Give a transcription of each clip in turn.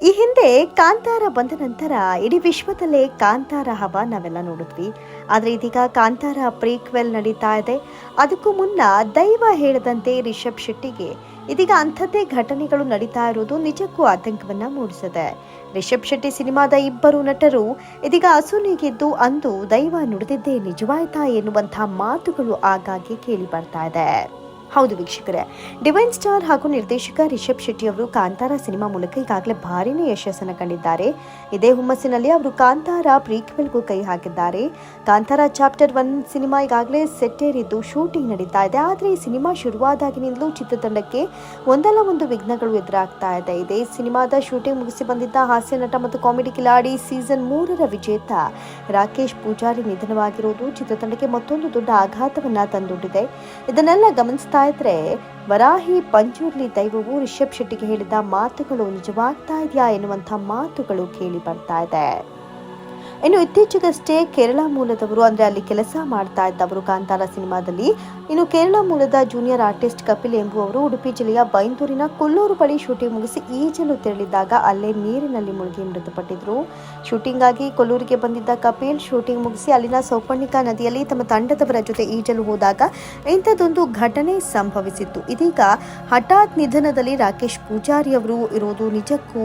ಈ ಹಿಂದೆ ಕಾಂತಾರ ಬಂದ ನಂತರ ಇಡೀ ವಿಶ್ವದಲ್ಲೇ ಕಾಂತಾರ ಹವ ನಾವೆಲ್ಲ ನೋಡಿದ್ವಿ. ಆದರೆ ಇದೀಗ ಕಾಂತಾರ ಪ್ರೀಕ್ವೆಲ್ ನಡೀತಾ ಇದೆ. ಅದಕ್ಕೂ ಮುನ್ನ ದೈವ ಹೇಳದಂತೆ ರಿಷಬ್ ಶೆಟ್ಟಿಗೆ ಇದೀಗ ಅಂಥದ್ದೇ ಘಟನೆಗಳು ನಡೀತಾ ಇರೋದು ನಿಜಕ್ಕೂ ಆತಂಕವನ್ನ ಮೂಡಿಸಿದೆ ರಿಷಬ್ ಶೆಟ್ಟಿ ಸಿನಿಮಾದ ಇಬ್ಬರು ನಟರು ಇದೀಗ ಅಸೂಲಿಗಿದ್ದು ಅಂದು ದೈವ ನುಡಿದಿದ್ದೇ ನಿಜವಾಯ್ತಾ ಎನ್ನುವಂಥ ಮಾತುಗಳು ಆಗಾಗ್ಗೆ ಕೇಳಿ ಬರ್ತಾ ಇದೆ. ಹೌದು ವೀಕ್ಷಕರೇ. ಡಿವೈನ್ ಸ್ಟಾರ್ ಹಾಗೂ ನಿರ್ದೇಶಕ ರಿಷಬ್ ಶೆಟ್ಟಿ ಅವರು ಕಾಂತಾರ ಸಿನಿಮಾ ಮೂಲಕ ಈಗಾಗಲೇ ಭಾರೀನೇ ಯಶಸ್ಸನ್ನು ಕಂಡಿದ್ದಾರೆ. ಇದೇ ಹುಮ್ಮಸ್ಸಿನಲ್ಲಿ ಅವರು ಕಾಂತಾರ ಪ್ರೀಕ್ವೆಲ್ಗೂ ಕೈ ಹಾಕಿದ್ದಾರೆ. ಕಾಂತಾರ ಚಾಪ್ಟರ್ ಒನ್ ಸಿನಿಮಾ ಈಗಾಗಲೇ ಸೆಟ್ಟೇರಿದ್ದು ಶೂಟಿಂಗ್ ನಡೀತಾ ಇದೆ. ಆದರೆ ಈ ಸಿನಿಮಾ ಶುರುವಾದಾಗಿನಿಂದಲೂ ಚಿತ್ರತಂಡಕ್ಕೆ ಒಂದಲ್ಲ ಒಂದು ವಿಘ್ನಗಳು ಎದುರಾಗ್ತಾ ಇದೆ. ಇದೇ ಸಿನಿಮಾದ ಶೂಟಿಂಗ್ ಮುಗಿಸಿ ಬಂದಿದ್ದ ಹಾಸ್ಯ ನಟ ಮತ್ತು ಕಾಮಿಡಿ ಕಿಲಾಡಿ ಸೀಸನ್ ಮೂರರ ವಿಜೇತ ರಾಕೇಶ್ ಪೂಜಾರಿ ನಿಧನವಾಗಿರುವುದು ಚಿತ್ರತಂಡಕ್ಕೆ ಮತ್ತೊಂದು ದೊಡ್ಡ ಆಘಾತವನ್ನ ತಂದೊಡ್ಡಿದೆ. ಇದನ್ನೆಲ್ಲ ಗಮನಿಸ್ತಾ ಇದ್ರೆ ವರಾಹಿ ಪಂಚೂರ್ಲಿ ದೈವವು ರಿಷಬ್ ಶೆಟ್ಟಿಗೆ ಹೇಳಿದ ಮಾತುಗಳು ನಿಜವಾಗ್ತಾ ಇದೆಯಾ ಎನ್ನುವಂಥ ಮಾತುಗಳು ಕೇಳಿ ಬರ್ತಾ ಇದೆ. ಇನ್ನು ಇತ್ತೀಚೆಗಷ್ಟೇ ಕೇರಳ ಮೂಲದವರು, ಅಂದ್ರೆ ಅಲ್ಲಿ ಕೆಲಸ ಮಾಡ್ತಾ ಇದ್ದವರು ಕಾಂತಾರ ಸಿನಿಮಾದಲ್ಲಿ. ಇನ್ನು ಕೇರಳ ಮೂಲದ ಜೂನಿಯರ್ ಆರ್ಟಿಸ್ಟ್ ಕಪಿಲ್ ಎಂಬುವವರು ಉಡುಪಿ ಜಿಲ್ಲೆಯ ಬೈಂದೂರಿನ ಕೊಲ್ಲೂರು ಬಳಿ ಶೂಟಿಂಗ್ ಮುಗಿಸಿ ಈಜಲು ತೆರಳಿದ್ದಾಗ ಅಲ್ಲೇ ನೀರಿನಲ್ಲಿ ಮುಳುಗಿ ಮೃತಪಟ್ಟಿದ್ರು. ಶೂಟಿಂಗ್ ಆಗಿ ಕೊಲ್ಲೂರಿಗೆ ಬಂದಿದ್ದ ಕಪಿಲ್ ಶೂಟಿಂಗ್ ಮುಗಿಸಿ ಅಲ್ಲಿನ ಸೌಪರ್ಣಿಕಾ ನದಿಯಲ್ಲಿ ತಮ್ಮ ತಂಡದವರ ಜೊತೆ ಈಜಲು ಹೋದಾಗ ಇಂಥದ್ದೊಂದು ಘಟನೆ ಸಂಭವಿಸಿತ್ತು. ಇದೀಗ ಹಠಾತ್ ನಿಧನದಲ್ಲಿ ರಾಕೇಶ್ ಪೂಜಾರಿ ಅವರು ಇರೋದು ನಿಜಕ್ಕೂ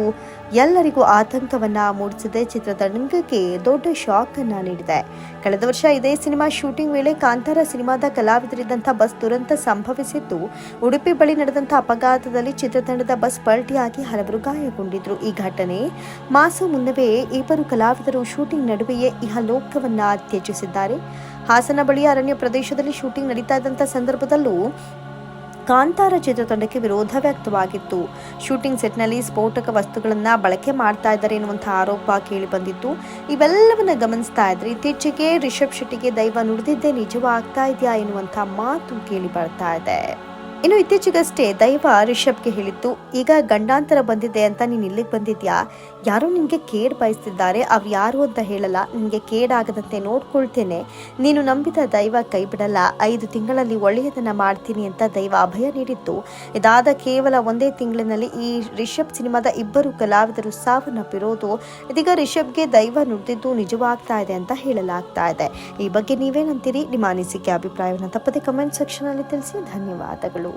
ಎಲ್ಲರಿಗೂ ಆತಂಕವನ್ನ ಮೂಡಿಸಿದೆ ಚಿತ್ರತಂಡಕ್ಕೆ ದೊಡ್ಡ ಶಾಕ್ ಅನ್ನ ನೀಡಿದೆ. ಕಳೆದ ವರ್ಷ ಇದೇ ಸಿನಿಮಾ ಶೂಟಿಂಗ್ ವೇಳೆ ಕಾಂತಾರ ಸಿನಿಮಾದ ಕಲಾವಿದರಿದ್ದಂಥ ಬಸ್ ದುರಂತ ಸಂಭವಿಸಿದ್ದು, ಉಡುಪಿ ಬಳಿ ನಡೆದಂಥ ಅಪಘಾತದಲ್ಲಿ ಚಿತ್ರತಂಡದ ಬಸ್ ಪಲ್ಟಿಯಾಗಿ ಹಲವರು ಗಾಯಗೊಂಡಿದ್ರು. ಈ ಘಟನೆ ಮಾಸ ಮುನ್ನವೇ ಇಬ್ಬರು ಕಲಾವಿದರು ಶೂಟಿಂಗ್ ನಡುವೆಯೇ ಇಹಲೋಕವನ್ನ ತ್ಯಜಿಸಿದ್ದಾರೆ. ಹಾಸನ ಬಳಿಯ ಅರಣ್ಯ ಪ್ರದೇಶದಲ್ಲಿ ಶೂಟಿಂಗ್ ನಡೀತಾ ಇದ್ದಂಥ ಸಂದರ್ಭದಲ್ಲೂ ಕಾಂತಾರ ಚಿತ್ರತಂಡಕ್ಕೆ ವಿರೋಧ ವ್ಯಕ್ತವಾಗಿತ್ತು. ಶೂಟಿಂಗ್ ಸೆಟ್ನಲ್ಲಿ ಸ್ಫೋಟಕ ವಸ್ತುಗಳನ್ನು ಬಳಕೆ ಮಾಡ್ತಾ ಇದ್ದಾರೆ ಎನ್ನುವಂಥ ಆರೋಪ ಕೇಳಿ ಬಂದಿತ್ತು. ಇವೆಲ್ಲವನ್ನ ಗಮನಿಸ್ತಾ ಇದ್ರೆ ಇತ್ತೀಚೆಗೆ ರಿಷಬ್ ಶೆಟ್ಟಿಗೆ ದೈವ ನುಡಿದಿದ್ದೇ ನಿಜವಾಗ್ತಾ ಇದೆಯಾ ಎನ್ನುವಂಥ ಮಾತು ಕೇಳಿ ಬರ್ತಾ ಇದೆ. ಇನ್ನು ಇತ್ತೀಚೆಗಷ್ಟೇ ದೈವ ರಿಷಬ್ಗೆ ಹೇಳಿತ್ತು, ಈಗ ಗಂಡಾಂತರ ಬಂದಿದೆ ಅಂತ ನೀನು ಇಲ್ಲಿಗೆ ಬಂದಿದ್ಯಾ? ಯಾರೋ ನಿನಗೆ ಕೇಡ್ ಬಯಸ್ತಿದ್ದಾರೆ, ಅವ್ರು ಯಾರು ಅಂತ ಹೇಳಲ್ಲ ನಿನಗೆ ಕೇಡಾಗದಂತೆ ನೋಡ್ಕೊಳ್ತೇನೆ. ನೀನು ನಂಬಿದ ದೈವ ಕೈ ಬಿಡಲ್ಲ ಐದು ತಿಂಗಳಲ್ಲಿ ಒಳ್ಳೆಯದನ್ನು ಮಾಡ್ತೀನಿ ಅಂತ ದೈವ ಅಭಯ ನೀಡಿತ್ತು ಇದಾದ ಕೇವಲ ಒಂದೇ ತಿಂಗಳಿನಲ್ಲಿ ಈ ರಿಷಬ್ ಸಿನಿಮಾದ ಇಬ್ಬರು ಕಲಾವಿದರು ಸಾವನ್ನಪ್ಪಿರೋದು ಇದೀಗ ರಿಷಬ್ಗೆ ದೈವ ನುಡಿದಿದ್ದು ನಿಜವಾಗ್ತಾ ಇದೆ ಅಂತ ಹೇಳಲಾಗ್ತಾ ಇದೆ. ಈ ಬಗ್ಗೆ ನೀವೇನಂತೀರಿ? ನಿಮ್ಮ ಅನಿಸಿಕೆ, ಅಭಿಪ್ರಾಯವನ್ನು ತಪ್ಪದೆ ಕಮೆಂಟ್ ಸೆಕ್ಷನ್ ಅಲ್ಲಿ ತಿಳಿಸಿ. ಧನ್ಯವಾದಗಳು.